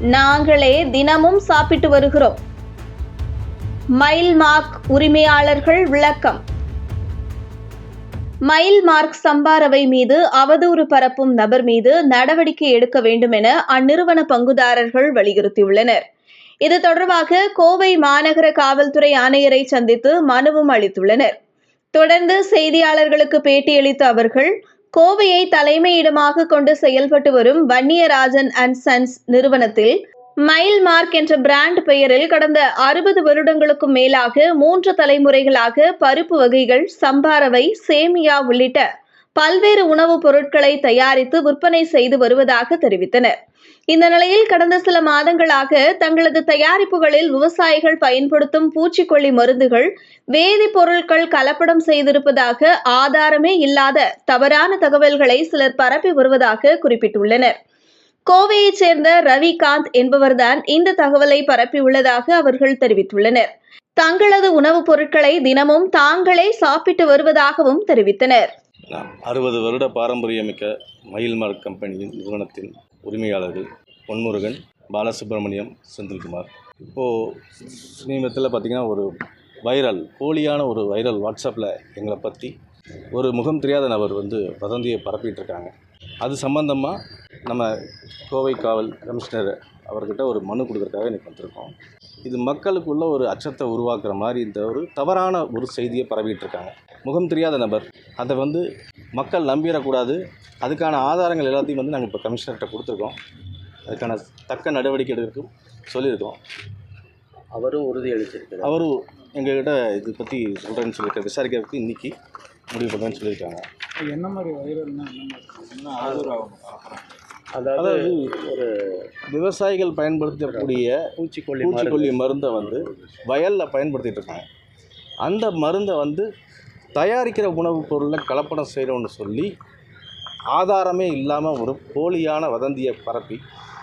நாங்களே தினமும் சாப்பிட்டு வருகிறோம். மைல் மார்க் உரிமையாளர்கள் விளக்கம். மைல் மார்க் சம்பாரவை மீது அவதூறு பரப்பும் நபர் மீது நடவடிக்கை எடுக்க வேண்டும் என அந்நிறுவன பங்குதாரர்கள் வலியுறுத்தியுள்ளனர். இது தொடர்பாக கோவை மாநகர காவல்துறை ஆணையரை சந்தித்து மனுவும் அளித்துள்ளனர். தொடர்ந்து செய்தியாளர்களுக்கு பேட்டியளித்த அவர்கள் கோவையை தலைமையிடமாக கொண்டு செயல்பட்டு வரும் வன்னியராஜன் அண்ட் சன்ஸ் நிறுவனத்தில் மைல் மார்க் என்ற பிராண்ட் பெயரில் கடந்த அறுபது வருடங்களுக்கும் மேலாக மூன்று தலைமுறைகளாக பருப்பு வகைகள் சம்பாரவை சேமியா உள்ளிட்ட பல்வேறு உணவுப் பொருட்களை தயாரித்து விற்பனை செய்து வருவதாக தெரிவித்தனர். இந்த நிலையில் கடந்த சில மாதங்களாக தங்களது தயாரிப்புகளில் விவசாயிகள் பயன்படுத்தும் பூச்சிக்கொல்லி மருந்துகள் வேதிப்பொருட்கள் கலப்படம் செய்திருப்பதாக ஆதாரமே இல்லாத தவறான தகவல்களை சிலர் பரப்பி வருவதாக குறிப்பிட்டுள்ளனர். கோவையைச் சேர்ந்த ரவிகாந்த் என்பவர்தான் இந்த தகவலை பரப்பியுள்ளதாக அவர்கள் தெரிவித்துள்ளனர். தங்களது உணவுப் பொருட்களை தினமும் தாங்களே சாப்பிட்டு வருவதாகவும் தெரிவித்தனர். அறுபது வருட பாரம்பரியமிக்க மயில்மார்க் கம்பெனியின் நிறுவனத்தின் உரிமையாளர்கள் பொன்முருகன் பாலசுப்ரமணியம் செந்தில்குமார். இப்போது சமீபத்தில் பார்த்திங்கன்னா ஒரு வைரல் போலியான ஒரு வைரல் வாட்ஸ்அப்பில் எங்களை பற்றி ஒரு முகம் தெரியாத நபர் வந்து வதந்தியை பரப்பிட்டு இருக்காங்க அது சம்பந்தமாக நம்ம கோவை காவல் கமிஷனர் அவர்கிட்ட ஒரு மனு கொடுக்கறதுக்காக இன்றைக்கி வந்திருக்கோம். இது மக்களுக்குள்ள ஒரு அச்சத்தை உருவாக்குற மாதிரி இந்த ஒரு தவறான ஒரு செய்தியை பரவிட்டு இருக்காங்க முகம் தெரியாத நபர். அதை வந்து மக்கள் நம்பிடக்கூடாது. அதுக்கான ஆதாரங்கள் எல்லாத்தையும் வந்து நாங்கள் இப்போ கமிஷனர்கிட்ட கொடுத்துருக்கோம். அதுக்கான தக்க நடவடிக்கை எடுக்கிறதுக்கும் சொல்லியிருக்கோம். அவரும் உறுதி அளிச்சிருக்கிறார். அவரும் எங்ககிட்ட இது பற்றி சொல்கிறேன்னு சொல்லியிருக்காரு விசாரிக்கிறதுக்கு இன்றைக்கி முடிவு பண்ணுறேன்னு சொல்லியிருக்காங்க. என்ன மாதிரி வைரல்னா என்ன மாதிரி ஆதரவு ஆகும். அதாவது ஒரு விவசாயிகள் பயன்படுத்தக்கூடிய பூச்சிக்கொல்லி பூச்சிக்கொல்லி மருந்தை. வந்து வயலில் பயன்படுத்திட்டு இருக்காங்க. அந்த மருந்தை வந்து தயாரிக்கிற உணவுப் பொருளில் கலப்படம் செய்கிறோன்னு சொல்லி ஆதாரமே இல்லாமல் ஒரு போலியான வதந்தியை பரப்பி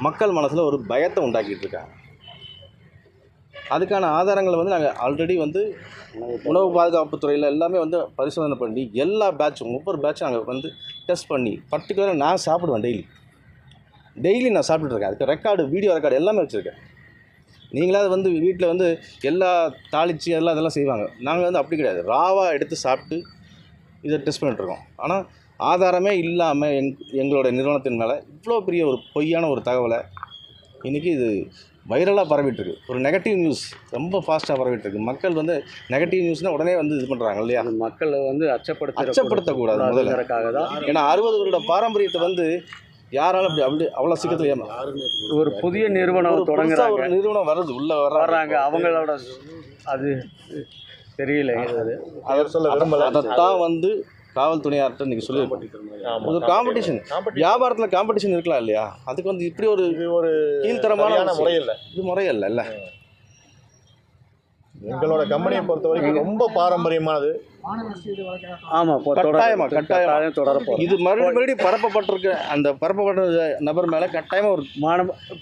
மக்கள் மனசில் ஒரு பயத்தை உண்டாக்கிட்டு இருக்காங்க. அதுக்கான ஆதாரங்களை வந்து நாங்கள் ஆல்ரெடி வந்து உணவு பாதுகாப்பு துறையில் எல்லாமே வந்து பரிசோதனை பண்ணி எல்லா பேட்சும் ஒவ்வொரு பேட்சும் நாங்கள் வந்து டெஸ்ட் பண்ணி பர்டிகுலராக நான் சாப்பிடுவேன் டெய்லி டெய்லி நான் சாப்பிட்டுட்டு இருக்கேன் அதுக்கு ரெக்கார்டு வீடியோ ரெக்கார்டு எல்லாமே வச்சுருக்கேன். நீங்களாவது வந்து வீட்டில் வந்து எல்லா தாளிச்சு எல்லாம் அதெல்லாம் செய்வாங்க. நாங்கள் வந்து அப்படி கிடையாது. ராவாக எடுத்து சாப்பிட்டு இதை டெஸ்ட் பண்ணிட்டுருக்கோம். ஆனால் ஆதாரமே இல்லாமல் எங் எங்களோட நிறுவனத்தின் மேலே இவ்வளோ பெரிய ஒரு பொய்யான ஒரு தகவலை இன்றைக்கி இது வைரலாக பரவிட்டுருக்கு. ஒரு நெகட்டிவ் நியூஸ் ரொம்ப ஃபாஸ்ட்டாக பரவிட்டுருக்கு. மக்கள் வந்து நெகட்டிவ் நியூஸ்னால் உடனே வந்து இது பண்ணுறாங்க இல்லையா? மக்களை வந்து அச்சப்படுத்த அச்சப்படுத்தக்கூடாது முதல்ல. ஏன்னா அறுபது வருட பாரம்பரியத்தை வந்து யாராலும் அப்படி அப்படி அவ்வளோ சீக்கிரத்தில் ஏமா ஒரு புதிய நிறுவனம் தொடங்குறாங்க ஒரு நிறுவனம் வருது உள்ள வர்றாங்க. அவங்களோட அது தெரியல. அது அவர் சொல்ல விரும்பல. அதைத்தான் வந்து காவல்துறையார்கிட்ட நீங்கள் சொல்லி ஒரு காம்படிஷன் வியாபாரத்தில் காம்படிஷன் இருக்கலாம் இல்லையா? அதுக்கு வந்து இப்படி ஒரு ஒரு கீழ்த்தரமான சரியான விஷயம். முறை இல்லை இது முறையல்ல இல்ல. எங்களோட கம்பெனியை பொறுத்த வரைக்கும் ரொம்ப பாரம்பரியமானது. ஆமா இப்போ தொடர- கட்டாயமா, கட்டாயமா. தொடரப்போம் இது மறுபடியும் மறுபடியும் பரப்பப்பட்டிருக்க அந்த பரப்பப்பட்ட நபர் மேல கட்டாயமா ஒரு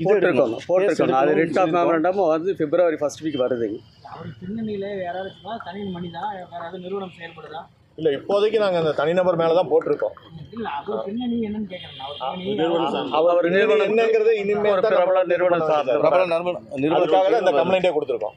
போட்டிருக்கோங்க எடுக்கணும். போட்டிருக்கோங்க அது ரெட் ஆஃப். மெமரண்டம் வந்து பிப்ரவரி ஃபர்ஸ்ட் வீக் வருதுங்க அவர் பின்னணியில யாராவது தனி மனிதா வேற ஏதாவது நிறுவனம் செயல்படுதா? இல்ல இப்போதைக்கு நாங்க அந்த தனிநபர் மேல தான் போட்டிருக்கோம். இல்ல அவர் நிறுவனம் என்னங்கிறது பிரபல நிறுவனம் பண்ண சார்ந்த வேண்டியது. பிரபல நிறுவனம். அதுக்காக தான் இந்த நிறுவனம். கம்ப்ளைண்டே கொடுத்துருக்கோம்.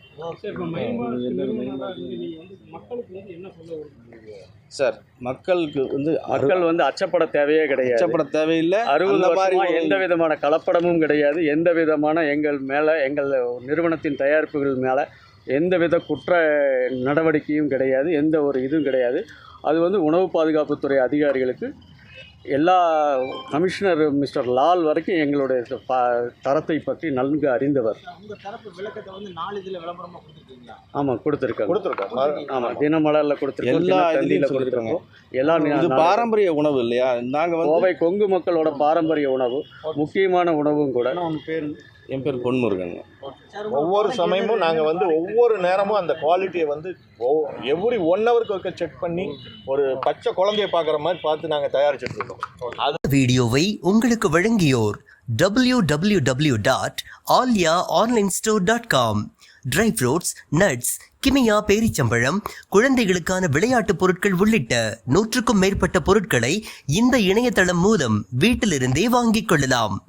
சரி, மக்களுக்கு வந்து மக்கள் வந்து அச்சப்பட தேவையே கிடையாது. அச்சப்பட தேவையில்லை. அறுபது மாதிரி எந்த விதமான கலப்படமும் கிடையாது. எந்த விதமான எங்கள் மேலே எங்கள் நிறுவனத்தின் தயாரிப்புகள் மேலே எந்த வித குற்ற நடவடிக்கையும் கிடையாது. எந்த ஒரு இதுவும் கிடையாது. அது வந்து உணவு பாதுகாப்புத்துறை அதிகாரிகளுக்கு எல்லா கமிஷனர் மிஸ்டர் லால் வரைக்கும் எங்களுடைய தரத்தை பற்றி நன்கு அறிந்தவர். ஆமாம் கொடுத்துருக்காங்க. கொடுத்துருக்கோம் ஆமாம் தினமலரில் கொடுத்துருக்கோம் எல்லா இதுலயும் கொடுத்துருக்கோம். எல்லா இது பாரம்பரிய உணவு இல்லையா? நாங்க வந்து கோவை கொங்கு மக்களோட பாரம்பரிய உணவு முக்கியமான உணவும் கூட. என் பேர் பொன்முருகன். ஒவ்வொரு சமயமும் நாங்க வந்து ஒவ்வொரு நேரமும் அந்த குவாலிட்டியை வந்து எவ்ரி ஒன் ஹவருக்கு ஒருக்க செக் பண்ணி ஒரு பச்சை குழந்தைய பார்க்குற மாதிரி பார்த்து நாங்க தயாரிச்சுட்டு இருக்கோம் வீடியோவை உங்களுக்கு வழங்கியோர் www.alia dot Alia online store dot com dry fruits nuts Kimia பேரிச்சம்பழம் குழந்தைகளுக்கான விளையாட்டுப் பொருட்கள் உள்ளிட்ட நூற்றுக்கும் மேற்பட்ட பொருட்களை இந்த இணையதளம் மூலம் வீட்டிலிருந்தே வாங்கிக் கொள்ளலாம்.